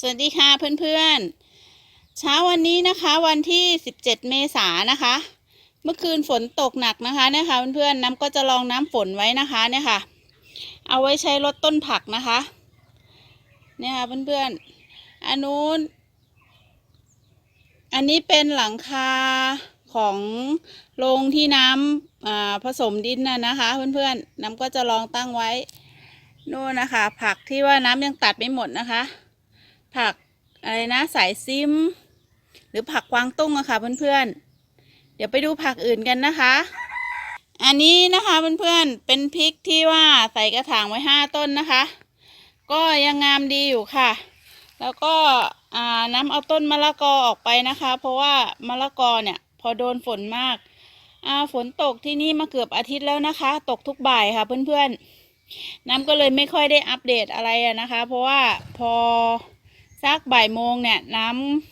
สวัสดีค่ะเพื่อนๆ เช้าวันนี้นะคะวันที่ 17 เมษายนนะคะ เมื่อคืนฝนตกหนักนะคะเนี่ยค่ะเพื่อนๆน้ำก็จะรองน้ำฝนไว้นะคะเนี่ยค่ะ เอาไว้ใช้ลดต้นผักนะคะเนี่ยค่ะเพื่อนๆอันนู้น อันนี้เป็นหลังคาของโรงที่น้ำผสมดินน่ะนะคะเพื่อนๆน้ำก็จะลองตั้งไว้นู่นนะคะ ผักที่ว่าน้ำยังตัดไม่หมดนะคะ ผักอะไรนะสายซิม หรือผักกวางตุ้งอะค่ะเพื่อนๆ เดี๋ยวไปดูผักอื่นกันนะคะ อันนี้นะคะเพื่อนๆ เป็นพริกที่ว่าใส่กระถางไว้ห้าต้นนะคะ ก็ยังงามดีอยู่ค่ะ แล้วก็น้ำเอาต้นมะละกอออกไปนะคะ เพราะว่ามะละกอเนี่ยพอโดนฝนมากาฝนตกที่นี่มาเกือบอาทิตย์แล้วนะคะ ตกทุกบ่ายค่ะเพื่อนๆน้ำก็เลยไม่ค่อยได้อัปเดตอะไรนะคะ เพราะว่าพอ สักบ่ายโมงเนี่ยน้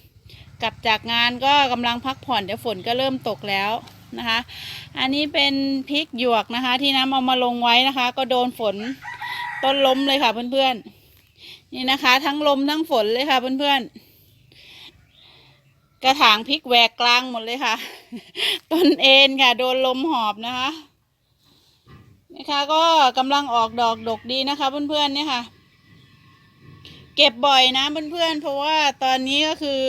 ำกลับจากงานก็กำลังพักผ่อนเดี๋ยวฝนก็เริ่มตกแล้วนะคะ อันนี้เป็นพริกหยวกนะคะ ที่น้ำเอามาลงไว้นะคะ ก็โดนฝนต้นล้มเลยค่ะเพื่อนๆนี่นะคะ ทั้งลมทั้งฝนเลยค่ะเพื่อนๆกระถางพริกแหวกกลางหมดเลยค่ะ ต้นเอ็นค่ะ โดนลมหอบนะคะนะคะก็กำลังออกดอกดกดีนะคะ เพื่อนๆเนี่ยค่ะ เก็บบ่อยนะเพื่อนๆเพราะว่าตอนนี้ก็คือ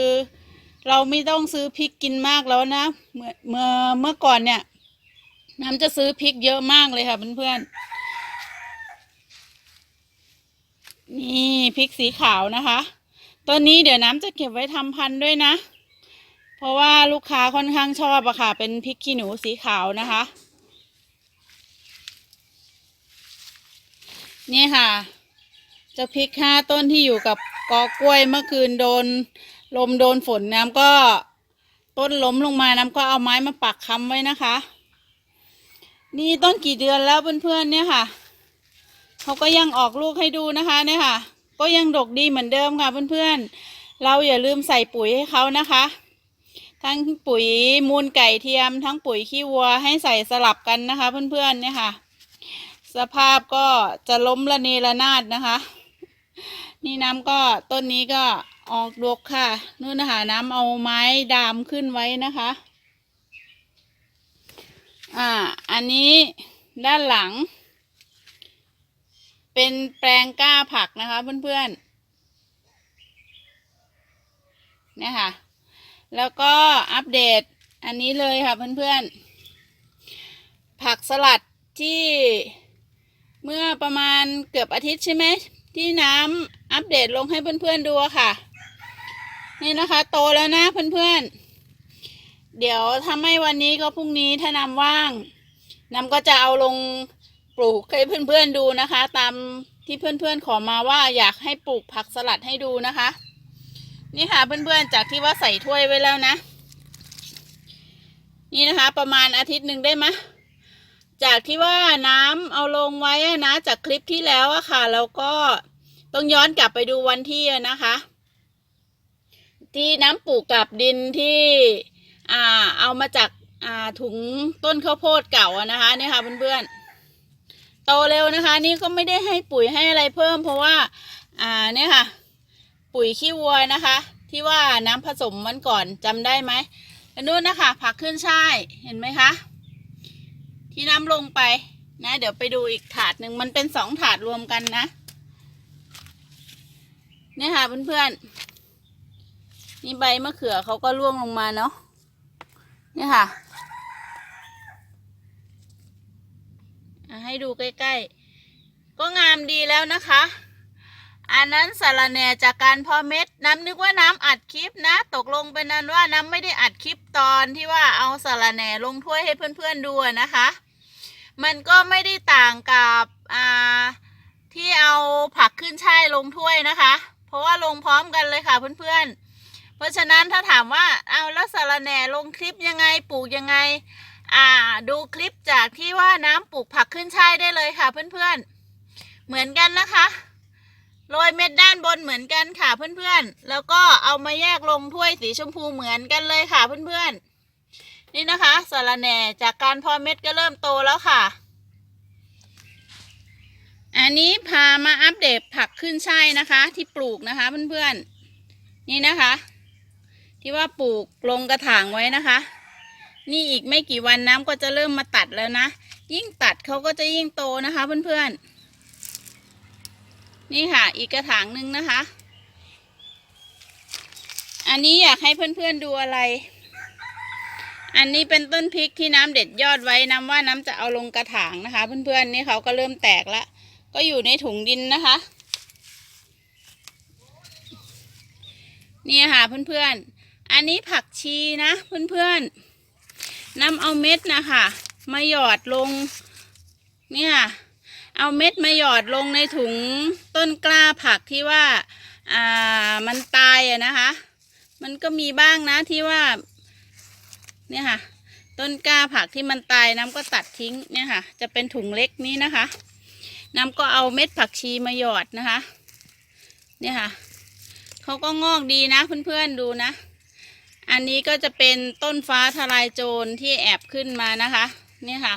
เราไม่ต้องซื้อพริกกินมากแล้วนะเมื่อเมื่อเมื่อก่อนเนี่ย น้ำจะซื้อพริกเยอะมากเลยค่ะเพื่อนๆนี่พริกสีขาวนะคะต้นนี้เดี๋ยวน้ำจะเก็บไว้ทำพันธุ์ด้วยนะ เพราะว่าลูกค้าค่อนข้างชอบอะค่ะ เป็นพริกขี้หนูสีขาวนะคะ นี่ค่ะ จะพริกห้าต้นที่อยู่กับกอกล้วยเมื่อคืนโดน ลมโดนฝนน้ำก็ต้นล้มลงมาน้ำก็เอาไม้มาปักค้ำไว้นะคะ นี่ต้นกี่เดือนแล้วเพื่อนๆเนี่ยค่ะเขาก็ยังออกลูกให้ดูนะคะเนี่ยค่ะ ก็ยังดกดีเหมือนเดิมค่ะเพื่อนๆ เราอย่าลืมใส่ปุ๋ยให้เขานะคะ ทั้งปุ๋ยมูลไก่เทียม ทั้งปุ๋ยขี้วัวให้ใส่สลับกันนะคะ เพื่อนๆเนี่ยค่ะ สภาพก็จะล้มระเนระนาดนะคะ นี่น้ำก็ต้นนี้ก็ออกดกค่ะนู่นนะคะน้ำเอาไม้ดามขึ้นไว้นะคะ อ่า อันนี้ด้านหลัง เป็นแปลงก้าผักนะคะเพื่อนๆเนี่ยค่ะ แล้วก็อัปเดตอันนี้เลยค่ะเพื่อนๆ ผักสลัดที่เมื่อประมาณเกือบอาทิตย์ใช่ไหม ที่น้ำอัปเดตลงให้เพื่อนๆดูค่ะ นี่นะคะ โตแล้วนะเพื่อนๆ เดี๋ยวทำให้วันนี้ก็พรุ่งนี้ถ้าน้ำว่างน้ำก็จะเอาลงปลูกให้เพื่อนๆดูนะคะ ตามที่เพื่อนๆขอมาว่าอยากให้ปลูกผักสลัดให้ดูนะคะ นี่ค่ะเพื่อนๆจากที่ว่าใส่ถ้วยไว้แล้วนะ นี่นะคะ ประมาณอาทิตย์หนึ่งได้ไหม จากที่ว่าน้ำเอาลงไว้นะ จากคลิปที่แล้วอะค่ะ แล้วก็ต้องย้อนกลับไปดูวันที่นะคะ ที่น้ำปลูกกับดินที่อ่าเอามาจากอ่าถุงต้นข้าวโพดเก่าอะนะคะเนี่ยค่ะเพื่อนๆโตเร็วนะคะ นี่ก็ไม่ได้ให้ปุ๋ยให้อะไรเพิ่ม เพราะว่าอ่าเนี่ยค่ะ ปุ๋ยขี้วัวนะคะ ที่ว่าน้ำผสมมันก่อนจำได้ไหมอันนู้นนะคะผักขึ้นช่ายเห็นไหมคะ ที่น้ำลงไปนะ เดี๋ยวไปดูอีกถาดหนึ่งมันเป็นสองถาดรวมกันนะ เนี่ยค่ะเพื่อนๆนี่ใบมะเขือเขาก็ร่วงลงมาเนาะเนี่ยค่ะให้ดูใกล้ๆ ก็งามดีแล้วนะคะ อันนั้นสารแหน่จากการเพอเม็ด น้ำนึกว่าน้ำอัดคลิปนะ ตกลงเป็นนั้นว่าน้ำไม่ได้อัดคลิปตอนที่ว่าเอาสารแหน่ลงถ้วยให้เพื่อนๆดูนะคะ มันก็ไม่ได้ต่างกับอ่าที่เอาผักขึ้นช่ายลงถ้วยนะคะ เพราะว่าลงพร้อมกันเลยค่ะเพื่อนๆ เพราะฉะนั้นถ้าถามว่าเอาแล้วสารแหน่ลงคลิปยังไงปลูกยังไง อ่าดูคลิปจากที่ว่าน้ำปลูกผักขึ้นช่ายได้เลยค่ะเพื่อนๆ เหมือนกันนะคะโรยเม็ดด้านบนเหมือนกันค่ะเพื่อนๆ แล้วก็เอามาแยกลงถ้วยสีชมพูเหมือนกันเลยค่ะเพื่อนๆ นี่นะคะสาระแหน่จากการพอเม็ดก็เริ่มโตแล้วค่ะ อันนี้พามาอัปเดตผักขึ้นช่ายนะคะ ที่ปลูกนะคะเพื่อนๆ นี่นะคะ ที่ว่าปลูกลงกระถางไว้นะคะ นี่อีกไม่กี่วันน้ำก็จะเริ่มมาตัดแล้วนะ ยิ่งตัดเขาก็จะยิ่งโตนะคะเพื่อนๆ นี่ค่ะ อีกกระถางหนึ่งนะคะ อันนี้อยากให้เพื่อนๆดูอะไร อันนี้เป็นต้นพริกที่น้ำเด็ดยอดไว้น้ำว่าน้ำจะเอาลงกระถางนะคะ เพื่อนๆนี่เขาก็เริ่มแตกแล้วก็อยู่ในถุงดินนะคะ นี่ค่ะเพื่อนๆ อันนี้ผักชีนะเพื่อนๆนำเอาเม็ดนะคะมาหยอดลง เนี่ยเอาเม็ดมาหยอดลงในถุงต้นกล้าผักที่ว่า อ่า มันตายอะนะคะ มันก็มีบ้างนะที่ว่า เนี่ยค่ะ ต้นกล้าผักที่มันตายน้ำก็ตัดทิ้งเนี่ยค่ะ จะเป็นถุงเล็กนี้นะคะ น้ำก็เอาเม็ดผักชีมาหยอดนะคะ เนี่ยค่ะเขาก็งอกดีนะเพื่อนๆดูนะ อันนี้ก็จะเป็นต้นฟ้าทลายโจรที่แอบขึ้นมานะคะ เนี่ยค่ะ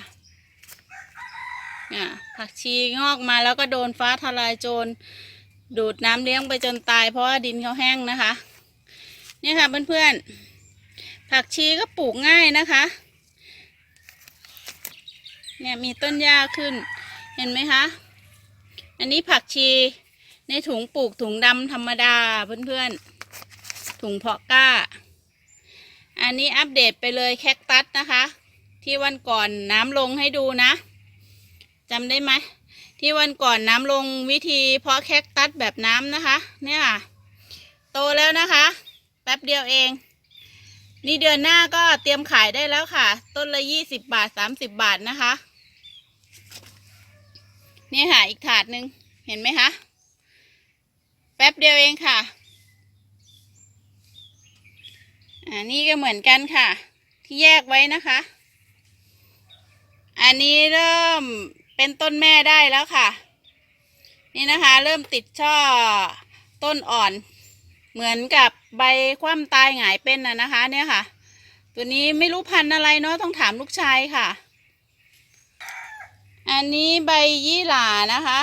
เนี่ยผักชีงอกมาแล้วก็โดนฟ้าทลายโจรดูดน้ำเลี้ยงไปจนตายเพราะว่าดินเขาแห้งนะคะ เนี่ยค่ะเพื่อนๆ ผักชีก็ปลูกง่ายนะคะ เนี่ยมีต้นหญ้าขึ้น เห็นไหมคะ อันนี้ผักชีในถุงปลูกถุงดำธรรมดาเพื่อนๆ ถุงเพาะกล้า อันนี้อัปเดตไปเลยแคคตัสนะคะ ที่วันก่อนน้ำลงให้ดูนะจำได้ไหมที่วันก่อนน้ำลงวิธีเพาะแคคตัสแบบน้ำนะคะ เนี่ยโตแล้วนะคะ แป๊บเดียวเอง นี่เดือนหน้าก็เตรียมขายได้แล้วค่ะ ต้นละยี่สิบบาทสามสิบบาทนะคะ นี่ค่ะอีกถาดหนึ่งเห็นไหมคะ แป๊บเดียวเองค่ะ อ่านี่ก็เหมือนกันค่ะ ที่แยกไว้นะคะ อันนี้เริ่มเป็นต้นแม่ได้แล้วค่ะ นี่นะคะ เริ่มติดช่อต้นอ่อน เหมือนกับใบคว่ำตายหงายเป็นน่ะนะคะ เนี่ยค่ะ ตัวนี้ไม่รู้พันธุ์อะไรเนาะต้องถามลูกชายค่ะ อันนี้ใบยี่หร่านะคะ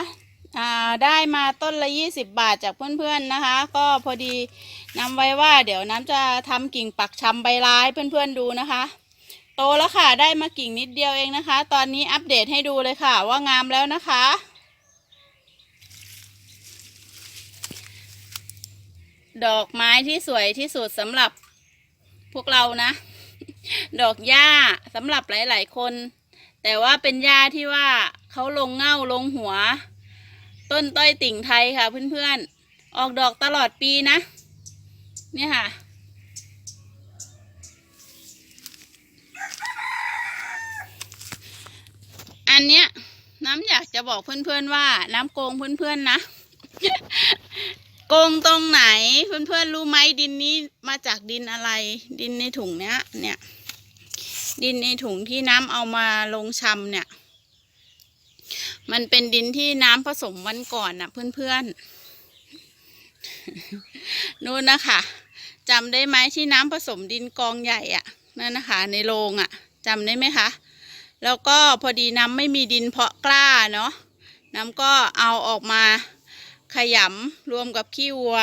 อ่าได้มาต้นละยี่สิบบาทจากเพื่อนๆนะคะ ก็พอดีนำไว้ว่า เดี๋ยวน้ำจะทำกิ่งปักชำใบลายเพื่อนๆดูนะคะ โตแล้วค่ะได้มากิ่งนิดเดียวเองนะคะ ตอนนี้อัปเดตให้ดูเลยค่ะว่างามแล้วนะคะ ดอกไม้ที่สวยที่สุดสำหรับพวกเรานะ ดอกหญ้าสำหรับหลาย ๆ คน แต่ว่าเป็นหญ้าที่ว่าเขาลงเง่าลงหัว ต้นต้อยติ่งไทยค่ะเพื่อนๆ ออกดอกตลอดปีนะ เนี่ยค่ะอันเนี้ยน้ำอยากจะบอกเพื่อนๆว่าน้ำโกงเพื่อนๆนะ โกงตรงไหน เพื่อนๆรู้ไหมดินนี้มาจากดินอะไร ดินในถุงเนี้ย เนี่ย ดินในถุงที่น้ำเอามาลงชำเนี่ย มันเป็นดินที่น้ำผสมวันก่อนนะเพื่อนๆนู่นนะคะจำได้ไหมที่น้ำผสมดินกองใหญ่อะนั่นนะคะ ในโรงอะจำได้ไหมคะ แล้วก็พอดีน้ำไม่มีดินเพาะกล้าเนาะน้ำก็เอาออกมา ขยำรวมกับขี้วัว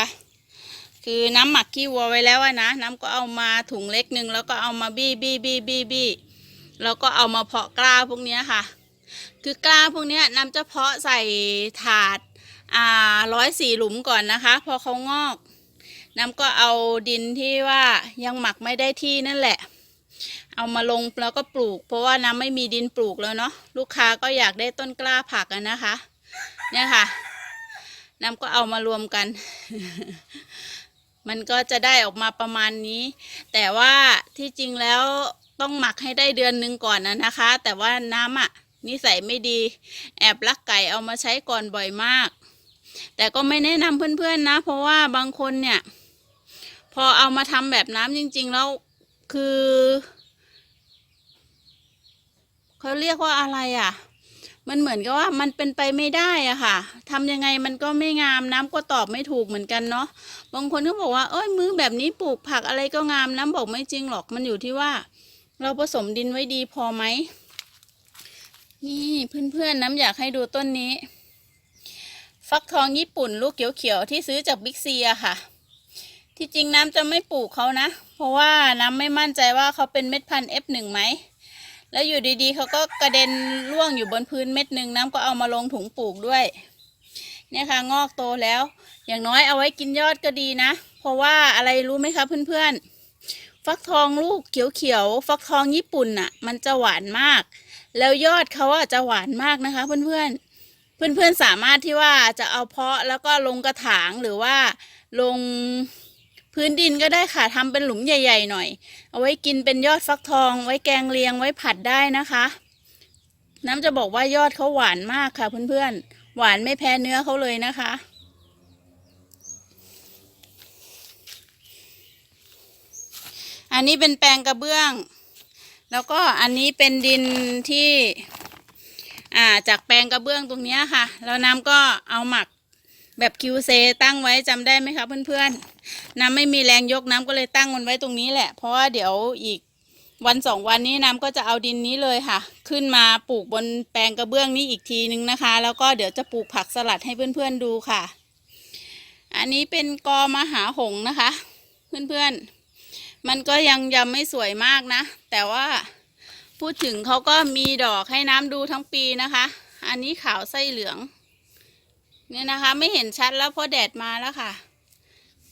คือน้ำหมักขี้วัวไว้แล้วอะนะ น้ำก็เอามาถุงเล็กหนึ่งแล้วก็เอามาบี้บี้บี้บี้บี้แล้วก็เอามาเพาะกล้าพวกนี้ค่ะ คือกล้าพวกนี้น้ำจะเพาะใส่ถาดอ่าร้อยสี่หลุมก่อนนะคะ พอเขางอก น้ำก็เอาดินที่ว่ายังหมักไม่ได้ที่นั่นแหละ เอามาลงแล้วก็ปลูก เพราะว่าน้ำไม่มีดินปลูกแล้วเนาะลูกค้าก็อยากได้ต้นกล้าผักอะนะคะ เนี่ยค่ะ น้ำก็เอามารวมกัน มันก็จะได้ออกมาประมาณนี้ แต่ว่าที่จริงแล้วต้องหมักให้ได้เดือนหนึ่งก่อนนะนะคะ แต่ว่าน้ำอะนิสัยไม่ดี แอบลักไก่เอามาใช้ก่อนบ่อยมาก แต่ก็ไม่แนะนำเพื่อนๆนะ เพราะว่าบางคนเนี่ย พอเอามาทำแบบน้ำจริง ๆ แล้วคือเขาเรียกว่าอะไรอะ มันเหมือนกับว่ามันเป็นไปไม่ได้อะค่ะทำยังไงมันก็ไม่งามน้ำก็ตอบไม่ถูกเหมือนกันเนาะบางคนก็บอกว่าเอ้ยมือแบบนี้ปลูกผักอะไรก็งามน้ำบอกไม่จริงหรอกมันอยู่ที่ว่า เราผสมดินไว้ดีพอไหมนี่เพื่อนๆน้ำอยากให้ดูต้นนี้ ฟักทองญี่ปุ่นลูกเขียวๆที่ซื้อจากบิ๊กซีอะค่ะ ที่จริงน้ำจะไม่ปลูกเขานะ เพราะว่าน้ำไม่มั่นใจว่าเขาเป็นเม็ดพันธุ์ F1 ไหม แล้วอยู่ดีๆเขาก็กระเด็นร่วงอยู่บนพื้นเม็ดหนึ่งน้ำก็เอามาลงถุงปลูกด้วย เนี่ยค่ะงอกโตแล้ว อย่างน้อยเอาไว้กินยอดก็ดีนะ เพราะว่าอะไรรู้ไหมคะเพื่อนๆ ฟักทองลูกเขียวๆฟักทองญี่ปุ่นน่ะ มันจะหวานมาก แล้วยอดเขาอะจะหวานมากนะคะ เพื่อนๆเพื่อนๆสามารถที่ว่าจะเอาเพาะแล้วก็ลงกระถางหรือว่าลง พื้นดินก็ได้ค่ะทำเป็นหลุมใหญ่ ๆ หน่อย เอาไว้กินเป็นยอดฟักทอง ไว้แกงเลียงไว้ผัดได้นะคะ น้ำจะบอกว่ายอดเขาหวานมากค่ะเพื่อนๆ หวานไม่แพ้เนื้อเขาเลยนะคะอันนี้เป็นแปลงกระเบื้อง แล้วก็อันนี้เป็นดินที่ อ่า จากแปลงกระเบื้องตรงนี้ค่ะ แล้วน้ำก็เอาหมักแบบคิวเซตั้งไว้จำได้ไหมคะเพื่อนๆ น้ำไม่มีแรงยกน้ำก็เลยตั้งมันไว้ตรงนี้แหละ เพราะว่าเดี๋ยวอีกวันสองวันนี้น้ำก็จะเอาดินนี้เลยค่ะ ขึ้นมาปลูกบนแปลงกระเบื้องนี้อีกทีนึงนะคะ แล้วก็เดี๋ยวจะปลูกผักสลัดให้เพื่อนๆดูค่ะ อันนี้เป็นกอมหาหงนะคะ เพื่อนๆ มันก็ยังยังไม่สวยมากนะ แต่ว่าพูดถึงเขาก็มีดอกให้น้ำดูทั้งปีนะคะ อันนี้ขาวไส้เหลือง เนี่ยนะคะ ไม่เห็นชัดแล้วเพราะแดดมาแล้วค่ะ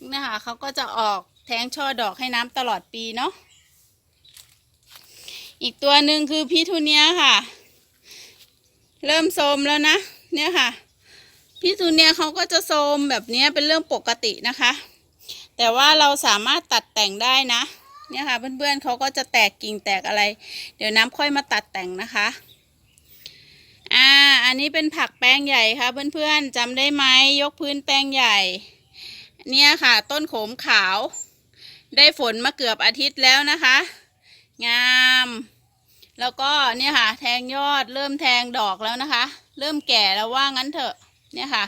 นี่ค่ะเขาก็จะออกแทงช่อดอกให้น้ำตลอดปีเนาะอีกตัวหนึ่งคือพีทูเนียค่ะ เริ่มโทรมแล้วนะ เนี่ยค่ะพีทูเนียเขาก็จะโทรมแบบนี้เป็นเรื่องปกตินะคะ แต่ว่าเราสามารถตัดแต่งได้นะ เนี่ยค่ะ เพื่อนๆเขาก็จะแตกกิ่งแตกอะไร เดี๋ยวน้ำค่อยมาตัดแต่งนะคะอ่าอันนี้เป็นผักแป้งใหญ่ค่ะ เพื่อนๆจำได้ไหมยกพื้นแป้งใหญ่ เนี่ยค่ะ ต้นโขมขาว ได้ฝนมาเกือบอาทิตย์แล้วนะคะ งาม แล้วก็เนี่ยค่ะ แทงยอดเริ่มแทงดอกแล้วนะคะ เริ่มแก่แล้วว่างั้นเถอะเนี่ยค่ะ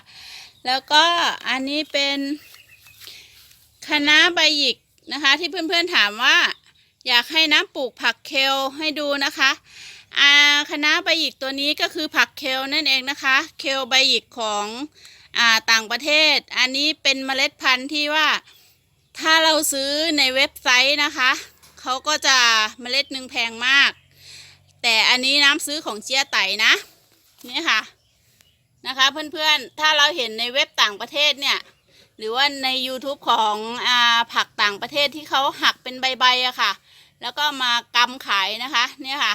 แล้วก็อันนี้เป็นคณะใบหยิกนะคะ ที่เพื่อนๆถามว่า อยากให้น้ำปลูกผักเคลให้ดูนะคะอาคะใบหยิกตัวนี้ก็คือผักเคลนั่นเองนะคะ เคลใบหยิกของ อ่าต่างประเทศ อันนี้เป็นเมล็ดพันธุ์ที่ว่าถ้าเราซื้อในเว็บไซต์นะคะเขาก็จะเมล็ดหนึ่งแพงมาก แต่อันนี้น้ำซื้อของเจียไตนะนี่ค่ะนะคะเพื่อนๆ ถ้าเราเห็นในเว็บต่างประเทศเนี่ย หรือว่าใน YouTube ของอาผักต่างประเทศที่เขาหักเป็นใบๆอะค่ะ แล้วก็มากำขายนะคะ เนี่ยค่ะ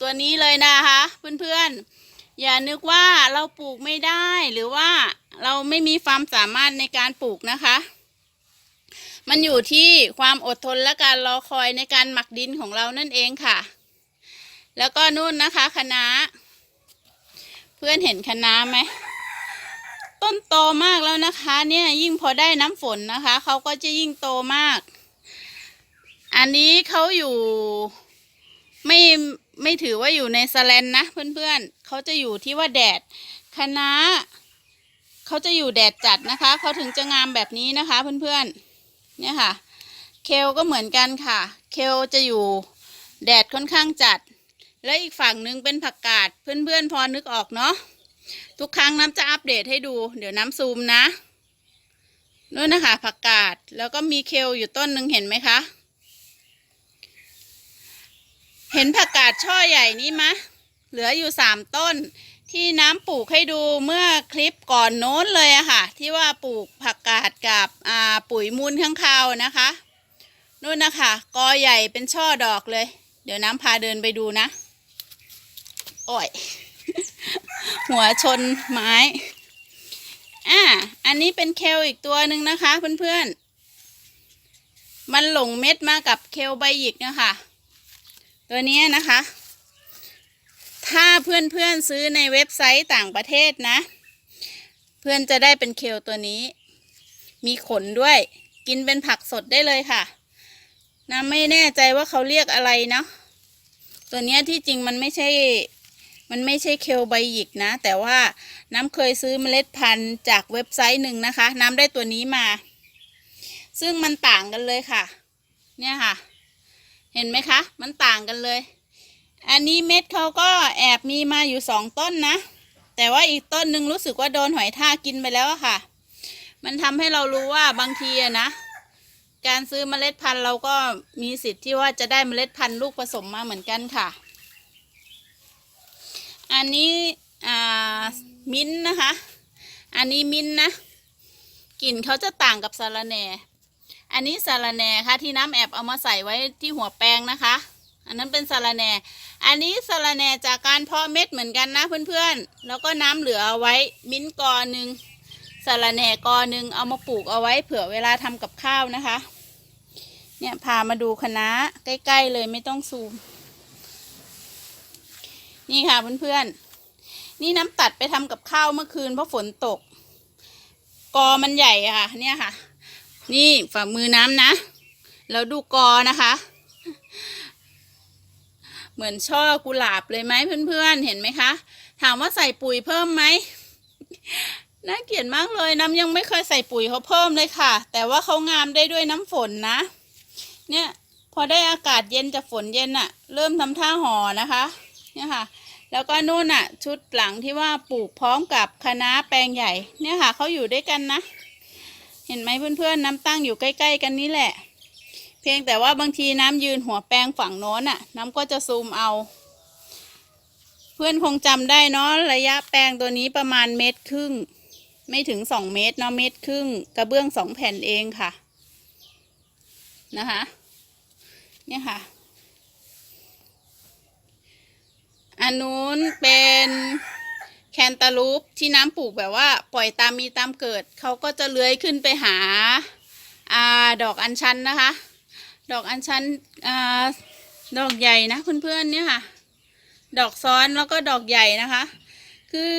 ตัวนี้เลยนะคะ เพื่อนๆ อย่านึกว่าเราปลูกไม่ได้หรือว่าเราไม่มีความสามารถในการปลูกนะคะ มันอยู่ที่ความอดทนและการรอคอยในการหมักดินของเรานั่นเองค่ะ แล้วก็นู่นนะคะคณะเพื่อนเห็นคณะไหมต้นโตมากแล้วนะคะ เนี่ยยิ่งพอได้น้ำฝนนะคะเขาก็จะยิ่งโตมาก อันนี้เขาอยู่ไม่ ไม่ถือว่าอยู่ในสแลนนะเพื่อนๆเขาจะอยู่ที่ว่าแดดคณะเขาจะอยู่แดดจัดนะคะเขาถึงจะงามแบบนี้นะคะเพื่อนๆเนี่ยค่ะ เคลก็เหมือนกันค่ะ เคลจะอยู่แดดค่อนข้างจัด และอีกฝั่งหนึ่งเป็นผักกาดเพื่อนๆพอนึกออกเนาะทุกครั้งน้ำจะอัปเดตให้ดู เดี๋ยวน้ำซูมนะนู่นนะคะผักกาดแล้วก็มีเคลอยู่ต้นหนึ่งเห็นไหมคะ เห็นผักกาดช่อใหญ่นี้มะ เหลืออยู่สามต้น ที่น้ำปลูกให้ดูเมื่อคลิปก่อนโน้นเลยอะค่ะ ที่ว่าปลูกผักกาดกับอ่าปุ๋ยมูลข้างคาวนะคะนู่นนะคะกอใหญ่เป็นช่อดอกเลย เดี๋ยวน้ำพาเดินไปดูนะ โอ้ย หัวชนไม้ อ่า อันนี้เป็นเคลอีกตัวหนึ่งนะคะเพื่อนๆ มันหลงเม็ดมากับเคลใบหยิกนะคะ ตัวนี้นะคะ ถ้าเพื่อนๆซื้อในเว็บไซต์ต่างประเทศนะ เพื่อนจะได้เป็นเคลตัวนี้ มีขนด้วย กินเป็นผักสดได้เลยค่ะน้ำไม่แน่ใจว่าเขาเรียกอะไรเนาะตัวนี้ที่จริงมันไม่ใช่มันไม่ใช่เคลใบหยิกนะ แต่ว่าน้ำเคยซื้อเมล็ดพันธุ์จากเว็บไซต์หนึ่งนะคะ น้ำได้ตัวนี้มา ซึ่งมันต่างกันเลยค่ะ เนี่ยค่ะ เห็นไหมคะ มันต่างกันเลย อันนี้เม็ดเขาก็แอบมีมาอยู่สองต้นนะ แต่ว่าอีกต้นหนึ่งรู้สึกว่าโดนหอยทากกินไปแล้วค่ะ มันทำให้เรารู้ว่าบางทีนะ การซื้อเมล็ดพันธุ์เราก็มีสิทธิ์ที่ว่าจะได้เมล็ดพันธุ์ลูกผสมมาเหมือนกันค่ะ อันนี้อ่ามิ้นนะคะ อันนี้มิ้นนะ กลิ่นเขาจะต่างกับสาระแหน่ อันนี้สาระแหน่ค่ะที่น้ำแอบเอามาใส่ไว้ที่หัวแปรงนะคะ อันนั้นเป็นสาระแหน่ อันนี้สาระแหน่จากการเพาะเม็ดเหมือนกันนะเพื่อนๆ แล้วก็น้ำเหลือเอาไว้มิ้นกอหนึ่งสาระแหน่กอหนึ่งเอามาปลูกเอาไว้เผื่อเวลาทำกับข้าวนะคะ เนี่ยพามาดูคณะใกล้ๆเลยไม่ต้องซูม นี่ค่ะเพื่อนๆ นี่น้ำตัดไปทำกับข้าวเมื่อคืนเพราะฝนตก กอมันใหญ่ค่ะ เนี่ยค่ะ นี่ฝ่ามือน้ำนะ แล้วดูกอนะคะ เหมือนช่อกุหลาบเลยไหมเพื่อนๆ เห็นไหมคะ ถามว่าใส่ปุ๋ยเพิ่มไหมน่าเกลียดมากเลยน้ำยังไม่เคยใส่ปุ๋ยเขาเพิ่มเลยค่ะ แต่ว่าเขางามได้ด้วยน้ำฝนนะ เนี่ย พอได้อากาศเย็นจากฝนเย็นอะเริ่มทำท่าห่อนะคะ เนี่ยค่ะ แล้วก็นู่นอะชุดหลังที่ว่าปลูกพร้อมกับคะน้าแปลงใหญ่ เนี่ยค่ะเขาอยู่ด้วยกันนะ เห็นไหมเพื่อนๆน้ำตั้งอยู่ใกล้ ๆ กันนี่แหละ เพียงแต่ว่าบางทีน้ำยืนหัวแปลงฝั่งโน้นอะน้ำก็จะซูมเอา เพื่อนคงจำได้เนาะระยะแปลงตัวนี้ประมาณเมตรครึ่ง ไม่ถึงสองเมตรเนาะเมตรครึ่ง กระเบื้องสองแผ่นเองค่ะ นะคะเนี่ยค่ะอันนู้นเป็น นตาลูปที่น้ำปลูกแบบว่า ปล่อยตามมีตามเกิด เขาก็จะเลื้อยขึ้นไปหาอาดอกอัญชันนะคะ ดอกอัญชันอดอกใหญ่นะเพื่อนๆเนี่ยค่ะ ดอกซ้อนแล้วก็ดอกใหญ่นะคะ คือ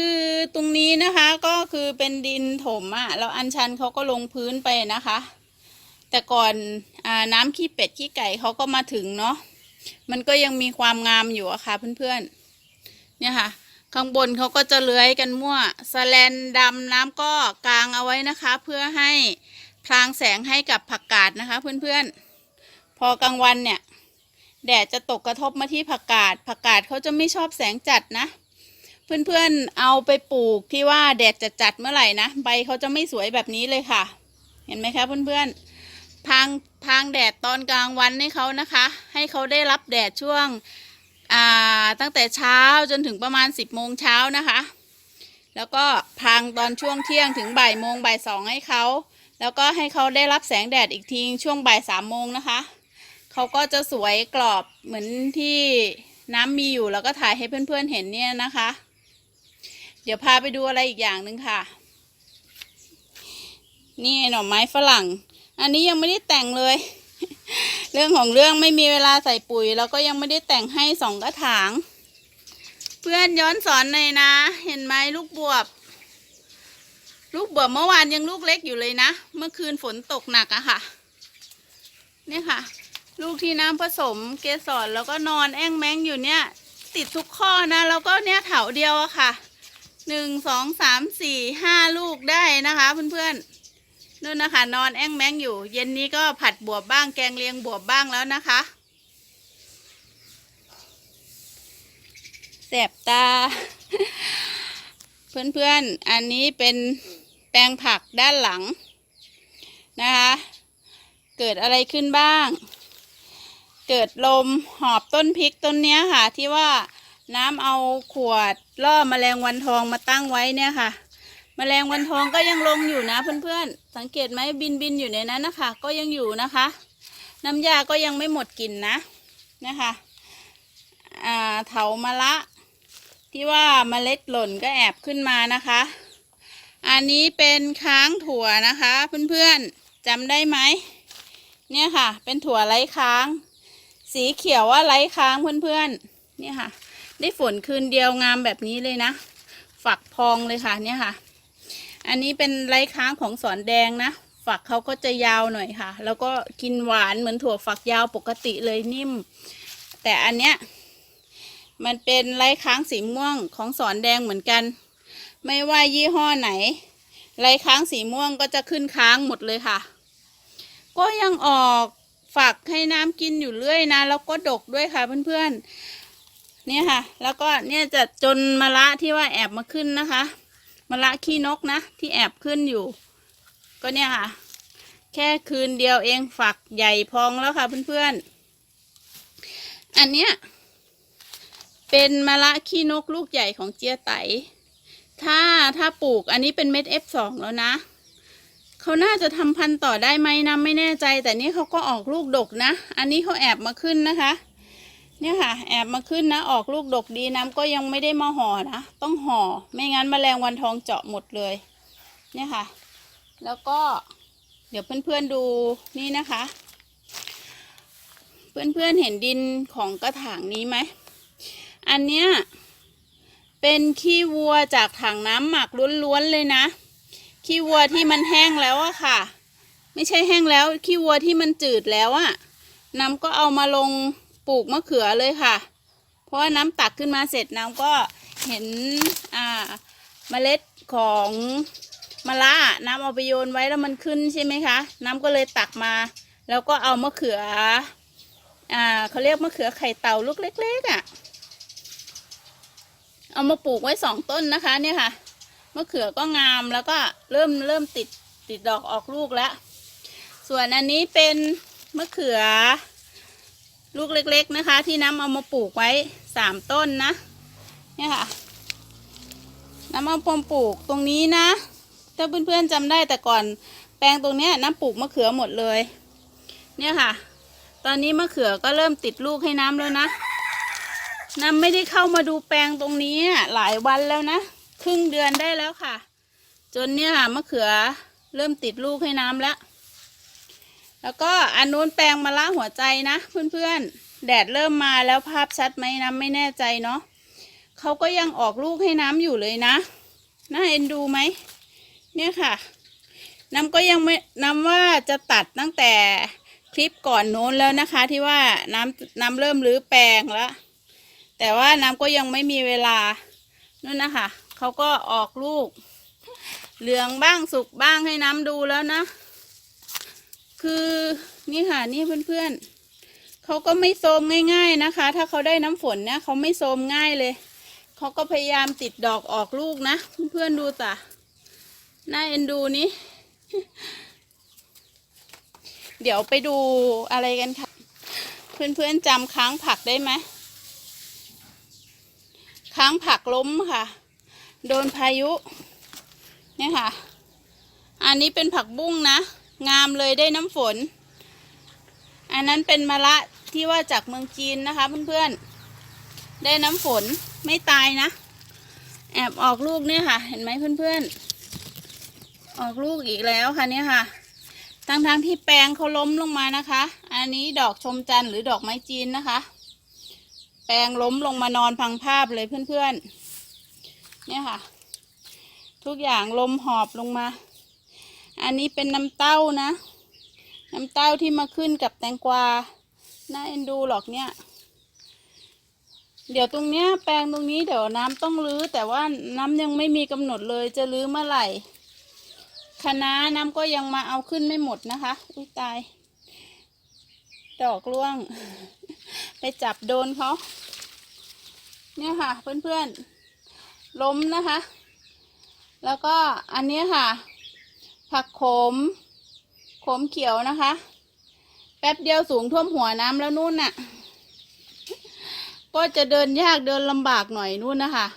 ตรงนี้นะคะก็คือเป็นดินถมอะ่ะแล้วอัญชันเขาก็ลงพื้นไปนะคะ แต่ก่อนอน้ำขี้เป็ดขี้ไก่เขาก็มาถึงเนาะมันก็ยังมีความงามอยู่อะค่ะเพื่อนๆเนี่ยค่ะ ข้างบนเขาก็จะเลื้อยกันมั่วสแลนดำน้ำก็กางเอาไว้นะคะ เพื่อให้พรางแสงให้กับผักกาดนะคะ เพื่อนๆ พอกลางวันเนี่ยแดดจะตกกระทบมาที่ผักกาดผักกาดเขาจะไม่ชอบแสงจัดนะ เพื่อนๆเอาไปปลูกที่ว่าแดดจะจัดเมื่อไหร่นะใบเขาจะไม่สวยแบบนี้เลยค่ะ เห็นไหมคะเพื่อนๆพางพางแดดตอนกลางวันให้เขานะคะ ให้เขาได้รับแดดช่วง อ่าตั้งแต่เช้าจนถึงประมาณ10โมงเช้านะคะ แล้วก็พรางตอนช่วงเที่ยงถึงบ่ายโมงบ่ายสองให้เขา แล้วก็ให้เขาได้รับแสงแดดอีกทีช่วงบ่ายสามโมงนะคะ เขาก็จะสวยกรอบเหมือนที่น้ำมีอยู่แล้วก็ถ่ายให้เพื่อนๆเห็นเนี่ยนะคะ เดี๋ยวพาไปดูอะไรอีกอย่างหนึ่งค่ะ นี่หน่อไม้ฝรั่ง อันนี้ยังไม่ได้แต่งเลย เรื่องของเรื่องไม่มีเวลาใส่ปุ๋ย แล้วก็ยังไม่ได้แต่งให้สองกระถาง เพื่อนย้อนสอนหน่อยนะ เห็นไหมลูกบวบ ลูกบวบเมื่อวานยังลูกเล็กอยู่เลยนะ เมื่อคืนฝนตกหนักอะค่ะ เนี่ยค่ะ ลูกที่น้ำผสมเกสรแล้วก็นอนแอ้งแมงอยู่เนี่ย ติดทุกข้อนะ แล้วก็เนี่ยเถาเดียวอะค่ะหนึ่งสองสามสี่ห้าลูกได้นะคะเพื่อนๆ นู่นนะคะ นอนแอ้งแมงอยู่ เย็นนี้ก็ผัดบวบบ้างแกงเลียงบวบบ้างแล้วนะคะแสบตา เพื่อนๆ อันนี้เป็นแปลงผักด้านหลังนะคะ เกิดอะไรขึ้นบ้าง เกิดลมหอบต้นพริกต้นเนี้ยค่ะ ที่ว่าน้ำเอาขวดล่อแมลงวันทองมาตั้งไว้เนี่ยค่ะ แมลงวันทองก็ยังลงอยู่นะเพื่อนๆ สังเกตไหมบินบินอยู่ในนั้นนะคะ ก็ยังอยู่นะคะ น้ำยาก็ยังไม่หมดกลิ่นนะนะคะอ่าเถามะละ ที่ว่าเมล็ดหล่นก็แอบขึ้นมานะคะ อันนี้เป็นค้างถั่วนะคะ เพื่อนๆจำได้ไหมเนี่ยค่ะ เป็นถั่วไร้ค้าง สีเขียวว่าไร้ค้างเพื่อนๆเนี่ยค่ะ ได้ฝนคืนเดียวงามแบบนี้เลยนะ ฝักพองเลยค่ะเนี่ยค่ะ อันนี้เป็นไร้ค้างของสอนแดงนะ ฝักเขาก็จะยาวหน่อยค่ะ แล้วก็กินหวานเหมือนถั่วฝักยาวปกติเลยนิ่ม แต่อันเนี้ยมันเป็นไร้ค้างสีม่วงของสอนแดงเหมือนกัน ไม่ว่ายี่ห้อไหน ไร้ค้างสีม่วงก็จะขึ้นค้างหมดเลยค่ะ ก็ยังออกฝักให้น้ำกินอยู่เรื่อยนะ แล้วก็ดกด้วยค่ะเพื่อนๆเนี่ยค่ะ แล้วก็เนี่ยจะจนมะละที่ว่าแอบมาขึ้นนะคะ มะละขี้นกนะ ที่แอบขึ้นอยู่ ก็เนี่ยค่ะ แค่คืนเดียวเองฝักใหญ่พองแล้วค่ะเพื่อนๆ อันเนี้ยเป็นมะละขี้นกลูกใหญ่ของเจียไต ถ้าถ้าปลูกอันนี้เป็นเม็ด F2 แล้วนะ เขาน่าจะทำพันธุ์ต่อได้ไหมนะไม่แน่ใจ แต่นี่เขาก็ออกลูกดกนะ อันนี้เขาแอบมาขึ้นนะคะ เนี่ยค่ะ แอบมาขึ้นนะ ออกลูกดกดีน้ำก็ยังไม่ได้มาห่อนะ ต้องห่อ ไม่งั้นแมลงวันทองเจาะหมดเลย เนี่ยค่ะ แล้วก็เดี๋ยวเพื่อนๆดูนี่นะคะ เพื่อนๆเห็นดินของกระถางนี้ไหม อันเนี้ยเป็นขี้วัวจากถังน้ำหมักล้วนๆเลยนะ ขี้วัวที่มันแห้งแล้วอะค่ะ ไม่ใช่แห้งแล้วขี้วัวที่มันจืดแล้วอะน้ำก็เอามาลง ปลูกมะเขือเลยค่ะ เพราะว่าน้ำตักขึ้นมาเสร็จน้ำก็เห็นอ่าเมล็ดของมะละน้ำเอาไปโยนไว้แล้วมันขึ้นใช่ไหมคะ น้ำก็เลยตักมา แล้วก็เอามะเขืออ่าเขาเรียกมะเขือไข่เต่าลูกเล็กๆอะ่ะ เอามาปลูกไว้สองต้นนะคะเนี่ยค่ะมะเขือก็งามแล้วก็เริ่มเริ่มติดติดดอกออกลูกแล้ว ส่วนอันนี้เป็นมะเขือ ลูกเล็กๆนะคะ ที่น้ำเอามาปลูกไว้สามต้นนะเนี่ยค่ะ น้ำเอาปมปลูกตรงนี้นะ ถ้าเพื่อนๆจำได้แต่ก่อนแปลงตรงเนี้ยน้ำปลูกมะเขือหมดเลย เนี่ยค่ะ ตอนนี้มะเขือก็เริ่มติดลูกให้น้ำแล้วนะ น้ำไม่ได้เข้ามาดูแปลงตรงนี้หลายวันแล้วนะ ครึ่งเดือนได้แล้วค่ะ จนเนี่ยค่ะมะเขือเริ่มติดลูกให้น้ำแล้ว แล้วก็อันนู้นแปลงมะละหัวใจนะ เพื่อนๆ แดดเริ่มมาแล้วภาพชัดไหมน้ำไม่แน่ใจเนาะเขาก็ยังออกลูกให้น้ำอยู่เลยนะ น่าเอ็นดูไหม เนี่ยค่ะ น้ำก็ยังไม่น้ำว่าจะตัดตั้งแต่คลิปก่อนโน้นแล้วนะคะ ที่ว่าน้ำน้ำเริ่มรื้อแปลงแล้ว แต่ว่าน้ำก็ยังไม่มีเวลานู่นนะคะเขาก็ออกลูก เหลืองบ้างสุกบ้างให้น้ำดูแล้วนะ คือนี่ค่ะนี่เพื่อนๆเขาก็ไม่โทมง่ายๆนะคะ ถ้าเขาได้น้ำฝนเนี่ยเขาไม่โทมง่ายเลยเขาก็พยายามติดดอกออกลูกนะเพื่อนๆดูจ้ะน่าเอ็นดูนี่เดี๋ยวไปดูอะไรกันค่ะ เพื่อนๆจำค้างผักได้ไหมค้างผักล้มค่ะ โดนพายุ เนี่ยค่ะ อันนี้เป็นผักบุ้งนะ งามเลยได้น้ำฝน อันนั้นเป็นมะละที่ว่าจากเมืองจีนนะคะเพื่อนๆ ได้น้ำฝนไม่ตายนะ แอบออกลูกเนี่ยค่ะ เห็นไหมเพื่อนๆ ออกลูกอีกแล้วค่ะเนี่ยค่ะ ทั้งๆที่แปลงเขาล้มลงมานะคะ อันนี้ดอกชมจันทร์หรือดอกไม้จีนนะคะ แปลงล้มลงมานอนพังภาพเลยเพื่อนๆ เนี่ยค่ะ ทุกอย่างลมหอบลงมา อันนี้เป็นน้ำเต้านะ น้ำเต้าที่มาขึ้นกับแตงกวา น่าเอ็นดูหรอกเนี่ย เดี๋ยวตรงเนี้ยแปลงตรงนี้เดี๋ยวน้ำต้องรื้อ แต่ว่าน้ำยังไม่มีกำหนดเลยจะรื้อเมื่อไหร่คณะน้ำก็ยังมาเอาขึ้นไม่หมดนะคะ อุ้ยตาย ดอกร่วง ไปจับโดนเขา เนี่ยค่ะเพื่อนๆ ล้มนะคะ แล้วก็อันนี้ค่ะ ผักโขมโขมเขียวนะคะ แป๊บเดียวสูงท่วมหัวน้ำแล้วนู่นน่ะ ก็จะเดินยากเดินลำบากหน่อยนู่นนะคะ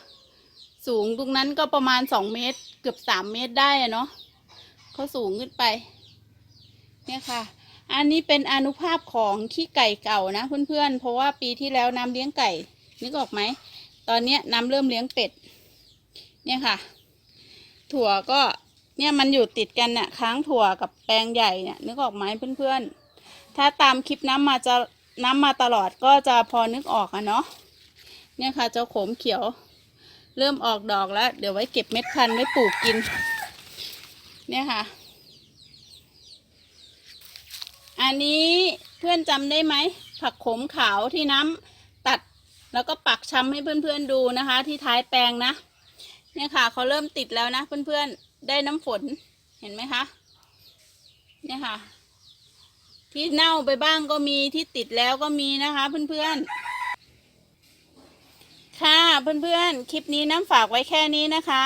สูงตรงนั้นก็ประมาณสองเมตร เกือบสามเมตรได้อะเนาะเขาสูงขึ้นไป เนี่ยค่ะ อันนี้เป็นอนุภาพของขี้ไก่เก่านะเพื่อนๆ เพราะว่าปีที่แล้วน้ำเลี้ยงไก่ นึกออกไหม ตอนนี้น้ำเริ่มเลี้ยงเป็ด เนี่ยค่ะ ถั่วก็ เนี่ยมันอยู่ติดกันน่ะค้างถั่วกับแปลงใหญ่เนี่ยนึกออกไหมเพื่อนๆ ถ้าตามคลิปน้ำมาจะน้ำมาตลอดก็จะพอนึกออกอะเนาะเนี่ยค่ะเจ้าโขมเขียว เริ่มออกดอกแล้ว เดี๋ยวไว้เก็บเม็ดพันธุ์ไว้ปลูกกิน เนี่ยค่ะ อันนี้เพื่อนจำได้ไหม ผักโขมขาวที่น้ำตัดแล้วก็ปักช้ำให้เพื่อนๆดูนะคะ ที่ท้ายแปลงนะ เนี่ยค่ะเขาเริ่มติดแล้วนะเพื่อนๆ ได้น้ำฝนเห็นไหมคะเนี่ยค่ะ ที่เน่าไปบ้างก็มีที่ติดแล้วก็มีนะคะเพื่อนๆ ค่ะเพื่อนๆ คลิปนี้น้ำฝากไว้แค่นี้นะคะ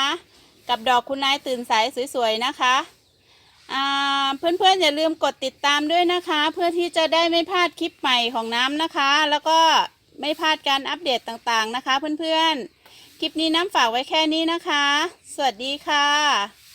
กับดอกคุณนายตื่นสายสวยๆนะคะอ่าเพื่อนๆ อย่าลืมกดติดตามด้วยนะคะ เพื่อที่จะได้ไม่พลาดคลิปใหม่ของน้ำนะคะ แล้วก็ไม่พลาดการอัปเดตต่างๆนะคะ เพื่อนๆ คลิปนี้น้ำฝากไว้แค่นี้นะคะ สวัสดีค่ะ